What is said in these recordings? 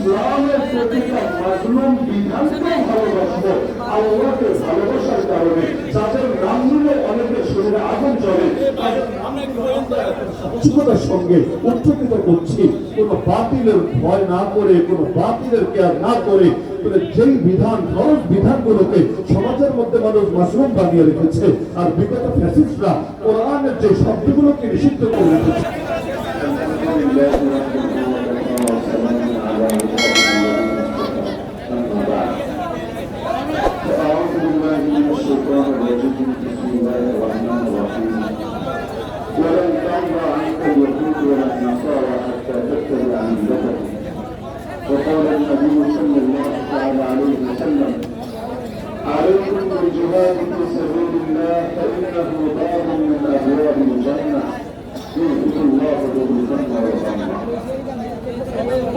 ইসলামের প্রতিটা মাজলুম বিধানকে ভালোবাসবো, আল্লাহকে ভালোবাসার কারণে। যাদের নাম অনেকের শরীরে আগুন চলে তাদের সঙ্গে উচ্চকিত করছি। কোনো বাতিলের ভয় না করে, কোনো বাতিলের কেয়ার না করে যেই বিধান ফরজ বিধানগুলোকে সমাজের মধ্যে মানুষ মাশরুম বানিয়ে রেখেছে, আর বিগত ফ্যাসিস্টরা কোরআনের যে শব্দগুলোকে নিষিদ্ধ করে রেখেছে। وقال النبي صلى الله تعالى عليه وسلم عليكم بالجهاد في سبيل الله فإنه باب من أبواب الجنة يؤتي الله ذو الفضل والرحمة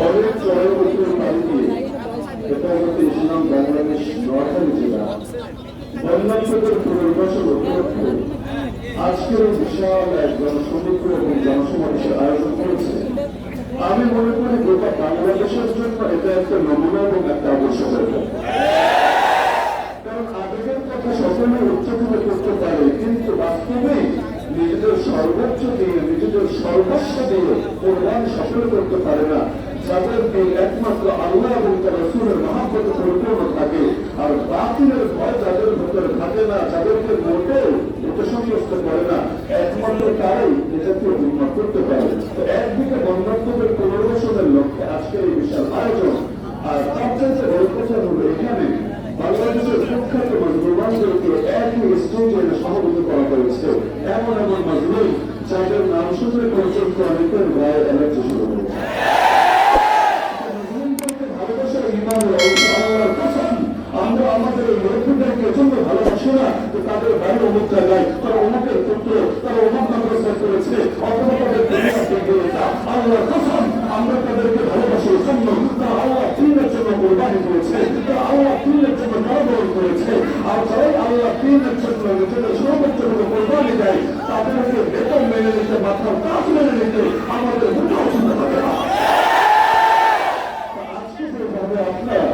অনেক চরমপত্রের বাড়িতে এটা হচ্ছে ইসলাম বাংলাদেশ নোয়াখালী জেলা বন্যাঞ্চলের পুনর্বাসন উপলক্ষে আজকের এই বিশাল এক জনসমুদ্র এবং জনসমাবেশের আয়োজন করেছে আমি মনে করি গোটা বাংলাদেশের জন্য এটা একটা নমুনা এবং একটা আদর্শ কারণ কথা সকলে করতে পারে, কিন্তু বাস্তবেই নিজেদের সর্বোচ্চ দিয়ে, নিজেদের সর্বস্ব দিয়ে কোরবান সফল করতে পারে না। যাদের একমাত্র আল্লাহ এবং তার রসুলের মহাব্বত পরিপূর্ণ থাকে, আর বাতিলের ভয় যাদের ভেতরে থাকে না যাদেরকে মোটেও উপসংস্ত করে না একমাত্র তারাই এটাকে উন্নত করতে পারে তো একদিকে বন্যাত্মকের পুনর্বাসনের লক্ষ্যে আজকের এই বিশাল আয়োজন আর তার চাইতে বড় কথা হলো এখানে বাংলাদেশের প্রখ্যাত মজলুমানদেরকে স্টেজে সমাবেত করা হয়েছে। এমন এমন মজুরি যাদের নাম শুনে পর্যন্ত অনেকের ভয় অ্যালার্জি শুরু হয়েছে মজলুমদেরকে ভালোবাসার ইমান রয়েছে আল্লাহর কসম। আমরা আমাদের এই লক্ষ্যদেরকে এজন্য ভালোবাসি না যে তাদের বাড়ি অমুক জায়গায় তারা অমুকের পুত্র তারা অমুক মাদ্রাসায় করেছে অথবা তাদের দুনিয়া থেকে এটা আল্লাহর কসম আমরা তাদেরকে ভালোবাসি এজন্য তারা আল্লাহ দিনের জন্য কোরবানি করেছে তারা আল্লাহ দিনের জন্য নরবরণ করেছে আর যারাই আল্লাহ দিনের জন্য নিজেদের সর্বোচ্চ কোনো কোরবানি দেয় তাদেরকে বেতন নিতে কাজ নিতে আমাদের মোটেও চিন্তা থাকে না। আপনারা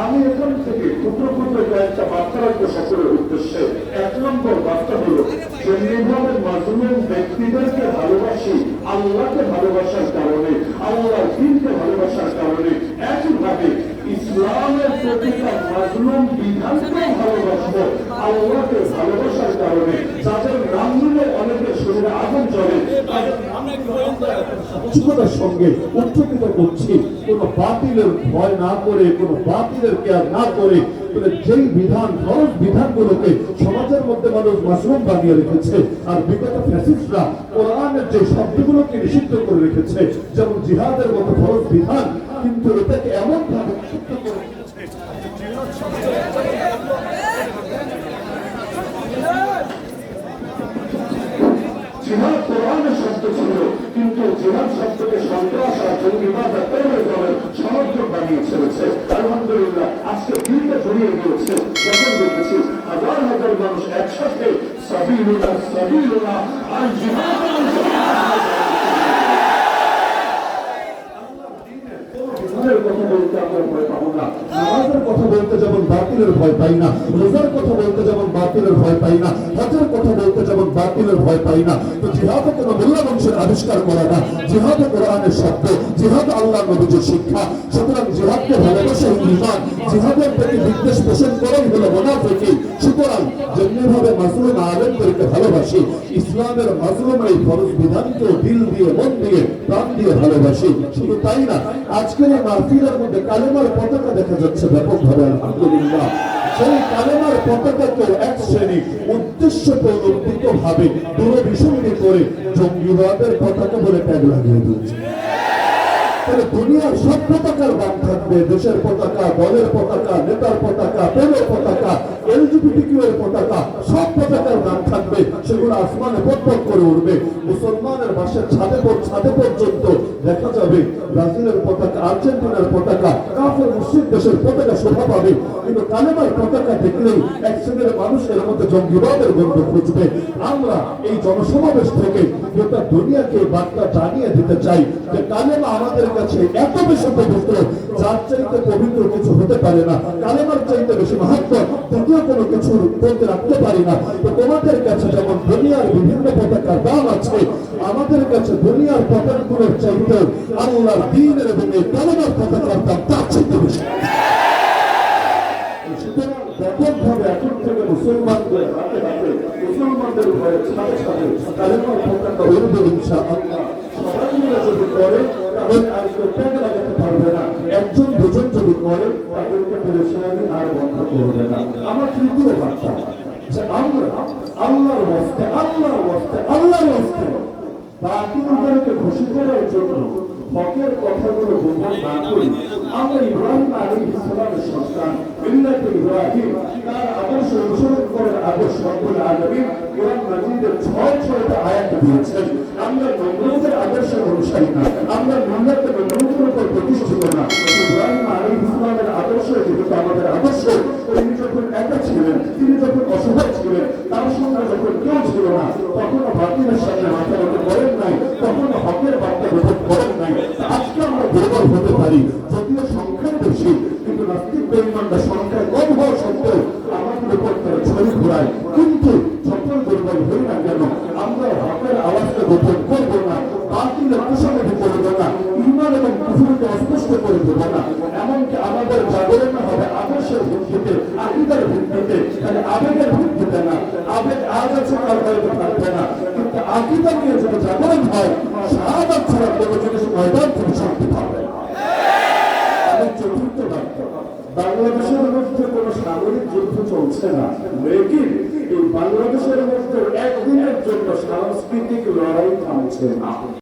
আমি এখান থেকে ক্ষুদ্র ক্ষুদ্র কয়েকটা বার্তা রাখব সকলের উদ্দেশ্যে। এক নম্বর বার্তা হলো যেমনিভাবে মাজলুম ব্যক্তিদেরকে ভালোবাসি আল্লাহকে ভালোবাসার কারণে, আল্লাহর দিনকে ভালোবাসার কারণে একইভাবে ইসলামের প্রতিটা মাজলুম বিধানকে ভালোবাসবো। আল্লাহকে ভালোবাসার কারণে যাদের নাম নিলে অনেকের শরীরে আগুন চলে তাদের সঙ্গে উচ্চকিত করছি। কোন বাতিলের ভয় না করে, কোন বাতিলের কেয়ার না করে যেই বিধান, ফরজ বিধানগুলোকে সমাজের মধ্যে মানুষ মাশরুম বানিয়ে রেখেছে, আর বিগত ফ্যাসিস্টরা কোরআনের যে শব্দগুলোকে নিষিদ্ধ করে রেখেছে, যেমন জিহাদের মতো ফরজ বিধান, কিন্তু এটাকে এমন ভাবে জিহাদ কোরআনের শব্দ ছিল, কিন্তু জিহাদ শব্দকে সন্ত্রাস আর জঙ্গিবাদ আর টেরোরিজমের সমর্থক বানিয়ে ছেড়েছে আলহামদুলিল্লাহ, আজকে দিনটা জড়িয়ে গিয়েছে যখন দেখেছি, হাজার হাজার মানুষ একসাথে সাবিলুল্লাহ সাবিলুল্লাহ আর জিহাদ ইসলামের কথা বলতে আমরা ভয় পাবো না নামাজের কথা বলতে যেমন বাতিলের ভয় পাই না। রোজার কথা বলতে যেমন বাতিলের ভয় পাই না হজের কথা বলতে যেমন বাতিলের ভয় পাই না, তো জিহাদে কোনো মোল্লা বংশের আবিষ্কার করা না। জিহাদে কোরআনের শব্দ, জিহাদ আল্লাহ নবীজির শিক্ষা। সুতরাং জিহাদকে ভালোবাসে ইমান জিহাদের প্রতি বিদ্বেষ পোষণ করাই হলো মোনাফিকি। সুতরাং যেমনিভাবে মাজলুম আলেমদেরকে ভালোবাসি, ইসলামের মাজলুম এই ফরজ বিধানকেও দিল দিয়ে, মন দিয়ে, প্রাণ দিয়ে ভালোবাসি। শুধু তাই না আজকের এই মাহফিলের মধ্যে কালেমার পতাকা দেখা যাচ্ছে ব্যাপকভাবে আলহামদুলিল্লাহ। সেই কালেমার পতাকাকে এক শ্রেণি উদ্দেশ্য প্রণোদিত ভাবে দূরভিসন্ধি করে জঙ্গিবাদের পতাকা বলে ট্যাগ লাগিয়ে দিচ্ছে তাহলে দুনিয়ার সব পতাকার দাম থাকবে, দেশের পতাকা, দলের পতাকা, নেতার পতাকা প্রেমের পতাকা এলজিবিটি কিউ এর পতাকা, সব পতাকার নাম থাকবে, সেগুলো আসমানে পটপট করে উঠবে। মুসলমানের বাসের ছাদে ছাদে পর্যন্ত দেখা যাবে। ব্রাজিলের পতাকা, আর্জেন্টিনার পতাকা, কাফের মুসলিম দেশের পতাকা শোভা পাবে। কিন্তু কালেমার পতাকা দেখলেই এক শ্রেণির মানুষের মধ্যে জঙ্গিবাদের গন্ধ খুঁজবে আমরা এই জনসমাবেশ থেকে গোটা দুনিয়াকে বার্তা জানিয়ে দিতে চাই যে কালেমা আমাদের কাছে এত বেশি পবিত্র, যার চাইতে পবিত্র কিছু হতে পারে না। কালেমার চাইতে বেশি মাহাত্ম দ্বিতীয় কোনো কিছু বলতে রাখতে পারি না। তো তোমাদের কাছে যেমন দুনিয়ার বিভিন্ন পতাকার দাম আছে আমাদের কাছে দুনিয়ার পতাকাগুলোর চাইতে আল্লাহর দিনের এবং এই দাম তার চাইতে বেশি মুসলমানদের যদি করে একজন, দুজন যদি করে না। আমার তৃতীয় বার্তা, যে আমরা আল্লাহর বস্তে আল্লাহর বস্তে আল্লাহর বস্তে বাকিদেরকে খুশি করার জন্য হকের কথাগুলো গোপন না করি আমরা ইব্রাহিম আলী ইসলামের সন্তান মিল্লাতে ইব্রাহিম, তার আদর্শ অনুসরণ করার আদর্শ রব্বুল আলামিন কোরআন মাজিদের ছয়, ছয়টা আয়াত দিয়েছেন। আমরা নমরুদের তিনি যখন অসহায় ছিলেন, তার সঙ্গে যখন কেউ ছিল না, তখনও বাতিলের সামনে মাথা নাস্তিক বেইমানরা সংখ্যায় কম হওয়া সত্ত্বেও আমাদের উপর তারা ছড়ি ঘোরায়। কিন্তু যত দুর্বল হই না কেন, আমরা হকের আওয়াজকে গোপন করব না, বাতিলের কুসংগঠন করব না, ইমান এবং কুফুরকে অস্পষ্ট করে দেবো না। এমনকি আমাদের জাগরণ হবে আদর্শের ভিত্তিতে, আকিদার ভিত্তিতে খালি আবেগের ভিত্তিতে না। আবেগ আজ আছে কাল হয়তো থাকবে না। কিন্তু আকিদা নিয়ে যদি জাগরণ হয়, শাহাদাত ছাড়া কোনো জিনিস ময়দান থেকে শান্তি পাবে না। এবং চতুর্থ বাক্য বাংলাদেশের মধ্যে কোনো সামরিক চলছে না লেকিন এই বাংলাদেশের মধ্যে একদিনের জন্য সাংস্কৃতিক লড়াই থামছে না।